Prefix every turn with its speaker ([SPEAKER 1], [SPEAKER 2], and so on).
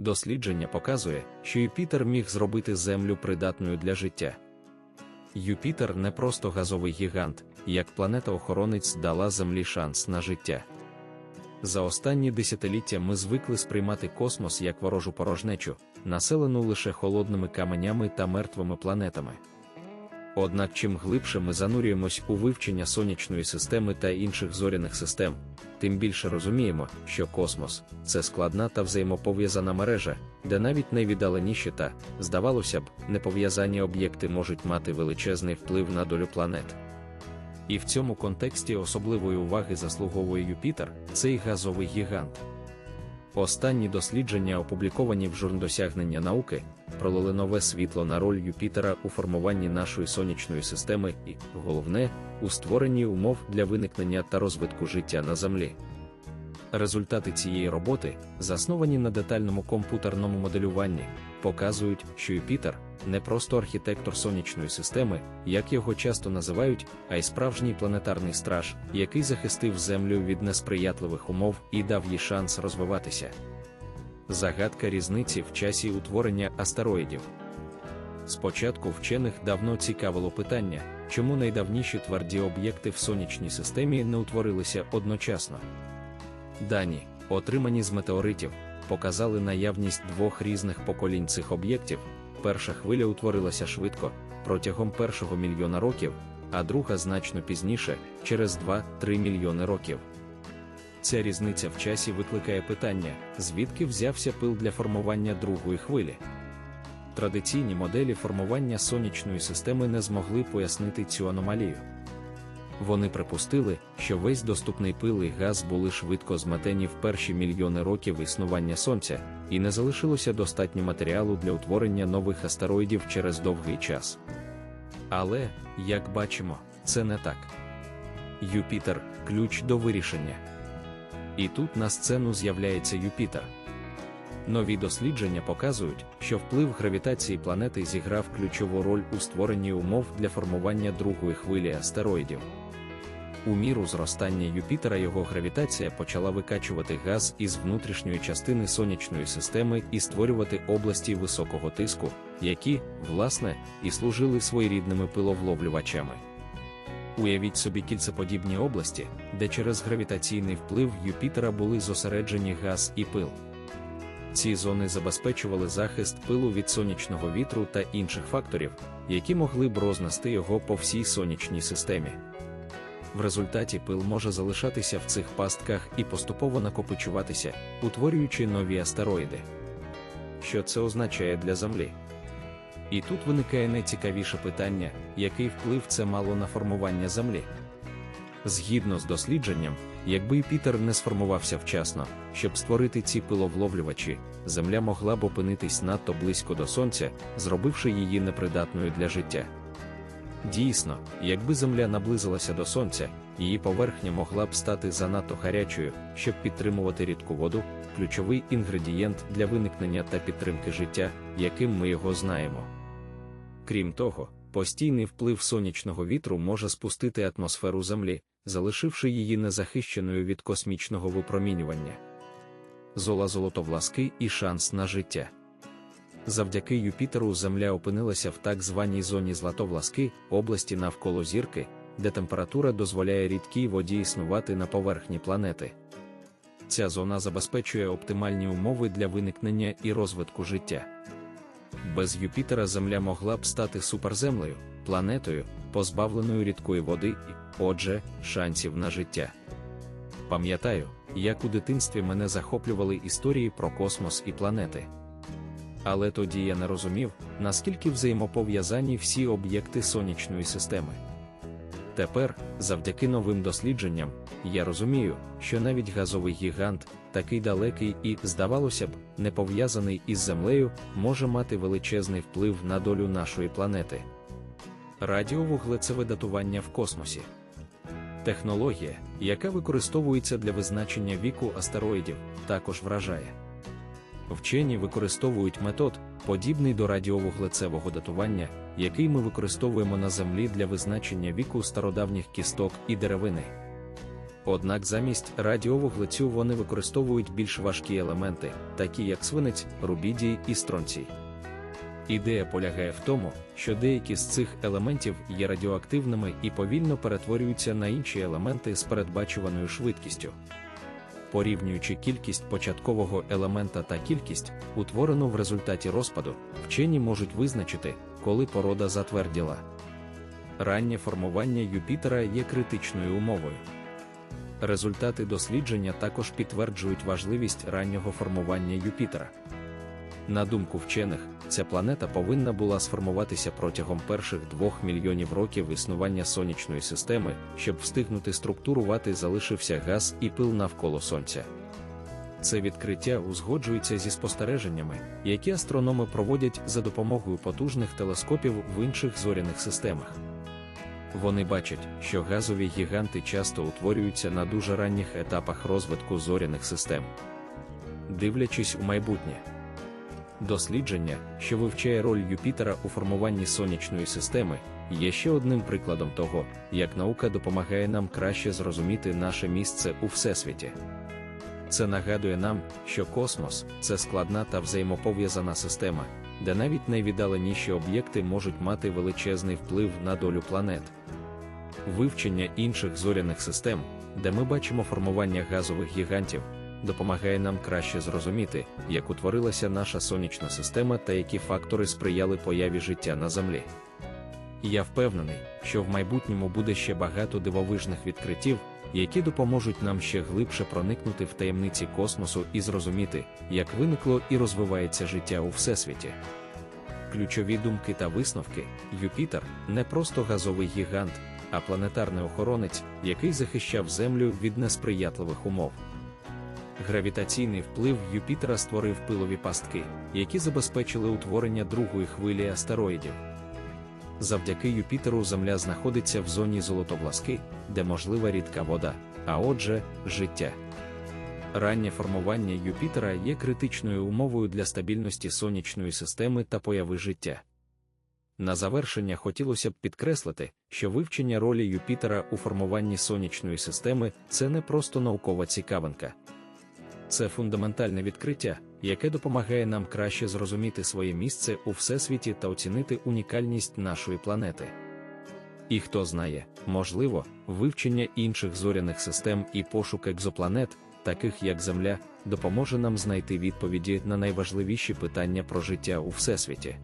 [SPEAKER 1] Дослідження показує, що Юпітер міг зробити Землю придатною для життя. Юпітер не просто газовий гігант, як планета-охоронець дала Землі шанс на життя. За останні десятиліття ми звикли сприймати космос як ворожу порожнечу, населену лише холодними каменями та мертвими планетами. Однак чим глибше ми занурюємось у вивчення сонячної системи та інших зоряних систем, тим більше розуміємо, що космос це складна та взаємопов'язана мережа, де навіть найвіддаленіші та, здавалося б, непов'язані об'єкти можуть мати величезний вплив на долю планет. І в цьому контексті особливої уваги заслуговує Юпітер, цей газовий гігант. Останні дослідження, опубліковані в журндосягнення науки, пролили нове світло на роль Юпітера у формуванні нашої сонячної системи і, головне, у створенні умов для виникнення та розвитку життя на Землі. Результати цієї роботи, засновані на детальному комп'ютерному моделюванні, показують, що Юпітер не просто архітектор сонячної системи, як його часто називають, а й справжній планетарний страж, який захистив Землю від несприятливих умов і дав їй шанс розвиватися. Загадка різниці в часі утворення астероїдів. Спочатку вчених давно цікавило питання, чому найдавніші тверді об'єкти в сонячній системі не утворилися одночасно. Дані, отримані з метеоритів, показали наявність двох різних поколінь цих об'єктів. Перша хвиля утворилася швидко, протягом першого мільйона років, а друга значно пізніше, через 2-3 мільйони років. Ця різниця в часі викликає питання, звідки взявся пил для формування другої хвилі. Традиційні моделі формування сонячної системи не змогли пояснити цю аномалію. Вони припустили, що весь доступний пил і газ були швидко зметені в перші мільйони років існування Сонця, і не залишилося достатньо матеріалу для утворення нових астероїдів через довгий час. Але, як бачимо, це не так. Юпітер ключ до вирішення. І тут на сцену з'являється Юпітер. Нові дослідження показують, що вплив гравітації планети зіграв ключову роль у створенні умов для формування другої хвилі астероїдів. У міру зростання Юпітера його гравітація почала викачувати газ із внутрішньої частини сонячної системи і створювати області високого тиску, які, власне, і служили своєрідними пиловловлювачами. Уявіть собі кільцеподібні області, де через гравітаційний вплив Юпітера були зосереджені газ і пил. Ці зони забезпечували захист пилу від сонячного вітру та інших факторів, які могли б рознести його по всій сонячній системі. В результаті пил може залишатися в цих пастках і поступово накопичуватися, утворюючи нові астероїди. Що це означає для Землі? І тут виникає найцікавіше питання, який вплив це мало на формування Землі. Згідно з дослідженням, якби Юпітер не сформувався вчасно, щоб створити ці пиловловлювачі, Земля могла б опинитись надто близько до Сонця, зробивши її непридатною для життя. Дійсно, якби Земля наблизилася до Сонця, її поверхня могла б стати занадто гарячою, щоб підтримувати рідку воду, ключовий інгредієнт для виникнення та підтримки життя, яким ми його знаємо. Крім того, постійний вплив сонячного вітру може спустити атмосферу Землі, залишивши її незахищеною від космічного випромінювання. Зола золотовласки і шанс на життя. Завдяки Юпітеру Земля опинилася в так званій зоні Златовласки, області навколо зірки, де температура дозволяє рідкій воді існувати на поверхні планети. Ця зона забезпечує оптимальні умови для виникнення і розвитку життя. Без Юпітера Земля могла б стати суперземлею, планетою, позбавленою рідкої води і, отже, шансів на життя. Пам'ятаю, як у дитинстві мене захоплювали історії про космос і планети. Але тоді я не розумів, наскільки взаємопов'язані всі об'єкти сонячної системи. Тепер, завдяки новим дослідженням, я розумію, що навіть газовий гігант, такий далекий і, здавалося б, не пов'язаний із Землею, може мати величезний вплив на долю нашої планети. Радіовуглецеве датування в космосі. Технологія, яка використовується для визначення віку астероїдів, також вражає. Вчені використовують метод, подібний до радіовуглецевого датування, який ми використовуємо на Землі для визначення віку стародавніх кісток і деревини. Однак замість радіовуглецю вони використовують більш важкі елементи, такі як свинець, рубідій і стронцій. Ідея полягає в тому, що деякі з цих елементів є радіоактивними і повільно перетворюються на інші елементи з передбачуваною швидкістю. Порівнюючи кількість початкового елемента та кількість, утворену в результаті розпаду, вчені можуть визначити, коли порода затверділа. Раннє формування Юпітера є критичною умовою. Результати дослідження також підтверджують важливість раннього формування Юпітера. На думку вчених, ця планета повинна була сформуватися протягом перших двох мільйонів років існування сонячної системи, щоб встигнути структурувати залишився газ і пил навколо Сонця. Це відкриття узгоджується зі спостереженнями, які астрономи проводять за допомогою потужних телескопів в інших зоряних системах. Вони бачать, що газові гіганти часто утворюються на дуже ранніх етапах розвитку зоряних систем. Дивлячись у майбутнє. Дослідження, що вивчає роль Юпітера у формуванні сонячної системи, є ще одним прикладом того, як наука допомагає нам краще зрозуміти наше місце у всесвіті. Це нагадує нам, що космос це складна та взаємопов'язана система, де навіть найвіддаленіші об'єкти можуть мати величезний вплив на долю планет. Вивчення інших зоряних систем, де ми бачимо формування газових гігантів допомагає нам краще зрозуміти, як утворилася наша сонячна система та які фактори сприяли появі життя на Землі. Я впевнений, що в майбутньому буде ще багато дивовижних відкриттів, які допоможуть нам ще глибше проникнути в таємниці космосу і зрозуміти, як виникло і розвивається життя у всесвіті. Ключові думки та висновки Юпітер не просто газовий гігант, а планетарний охоронець, який захищав Землю від несприятливих умов. Гравітаційний вплив Юпітера створив пилові пастки, які забезпечили утворення другої хвилі астероїдів. Завдяки Юпітеру Земля знаходиться в зоні золотовласки, де можлива рідка вода, а отже, життя. Раннє формування Юпітера є критичною умовою для стабільності сонячної системи та появи життя. На завершення хотілося б підкреслити, що вивчення ролі Юпітера у формуванні сонячної системи це не просто наукова цікавинка. Це фундаментальне відкриття, яке допомагає нам краще зрозуміти своє місце у всесвіті та оцінити унікальність нашої планети. І хто знає, можливо, вивчення інших зоряних систем і пошук екзопланет, таких як Земля, допоможе нам знайти відповіді на найважливіші питання про життя у всесвіті.